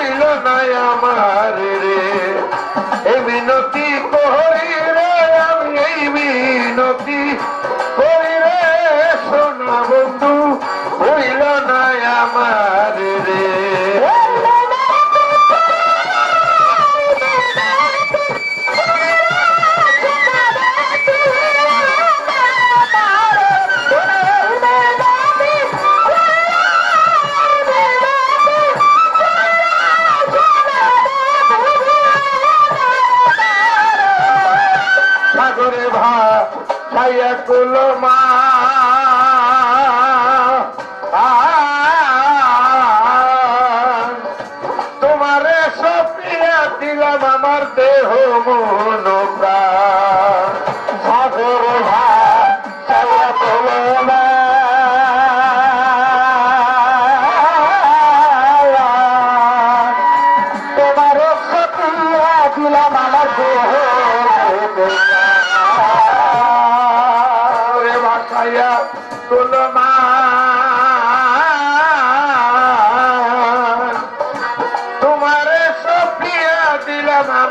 হইল না আমার রে। দিলাম আমার দেহ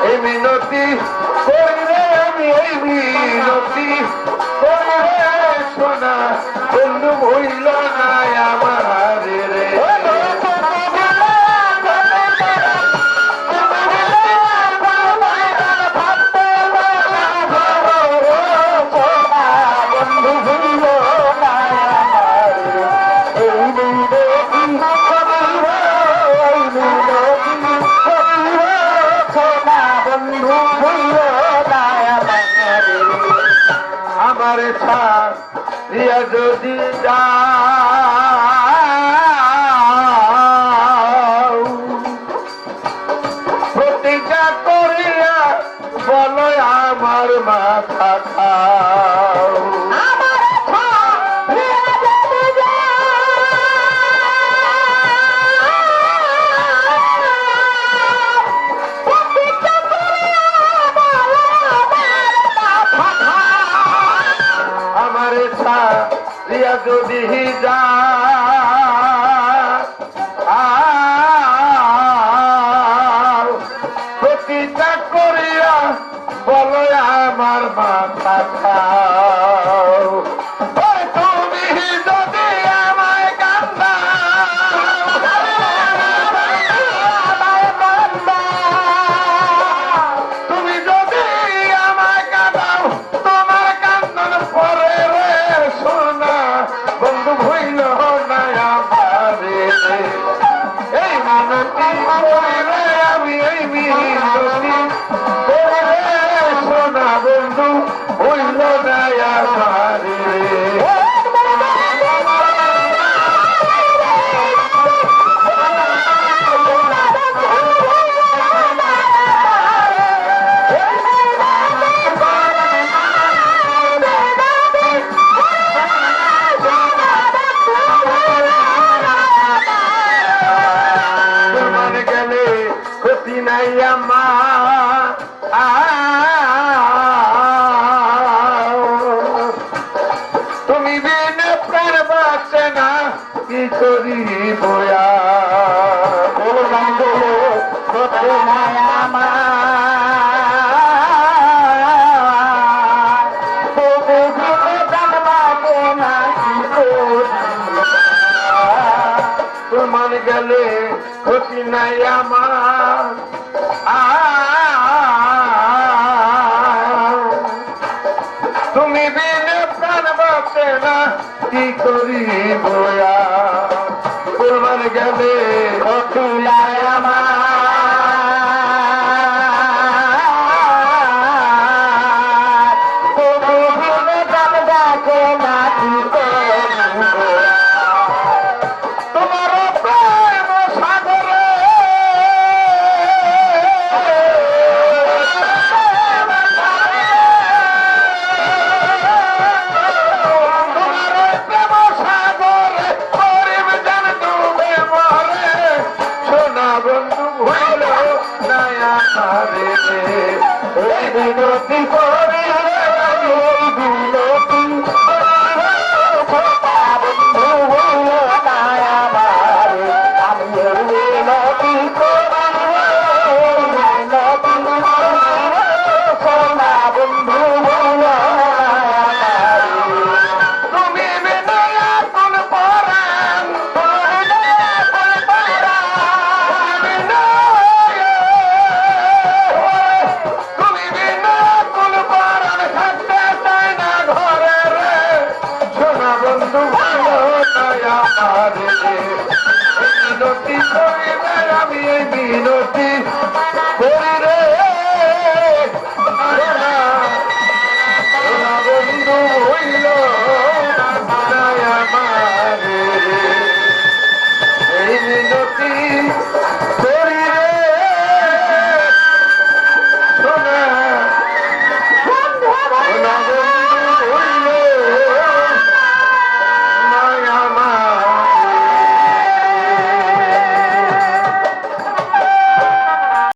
এই মিনতি করিলে আমি এই মিনতি করিলে সোনা বন্ধু হইল আমার ছাড়িয়া যদি প্রতিজ্ঞা করিয়া বলো আমার মাথা যদি যা প্রতিজ্ঞা করিয়া বলো আমার মাথা বন্ধু ভইল না তুমি প্রাণ বাঁচে না কি করি বয়া ক্ষতি নাই আমার তুমি বিনে প্রাণ বাঁচে না কি করি তোমার গেলে ক্ষতি নাই আমার। তুমি বিনে প্রাণ না কি করি বয়া? তোমার গেলে অতুলায় আমার করা